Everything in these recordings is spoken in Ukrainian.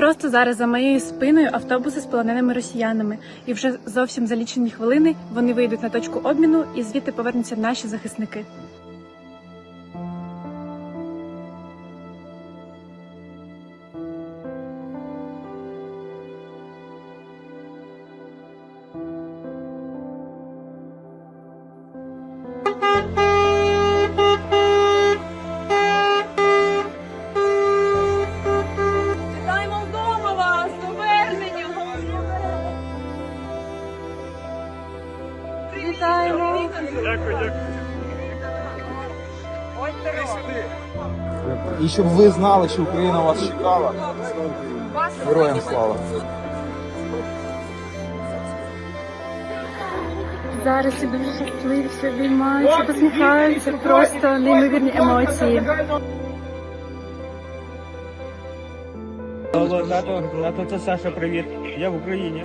Просто зараз за моєю спиною автобуси з полоненими росіянами, і вже зовсім за лічені хвилини вони вийдуть на точку обміну і звідти повернуться наші захисники. Вітаємо! І щоб ви знали, що Україна вас чекала. Героям слава! Зараз всі дуже щасливі, всі обіймаються, посміхаються, просто неймовірні емоції. Алло, тато, тато, це Саша, привіт. Я в Україні.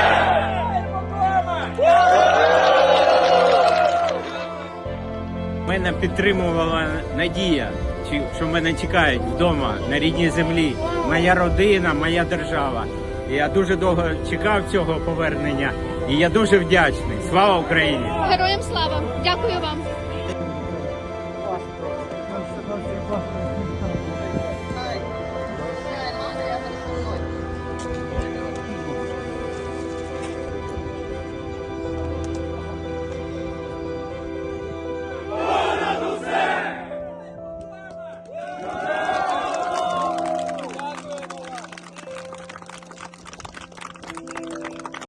Мене підтримувала надія, що мене чекають вдома на рідній землі. Моя родина, моя держава. Я дуже довго чекав цього повернення, і я дуже вдячний. Слава Україні! Героям слава! Дякую вам!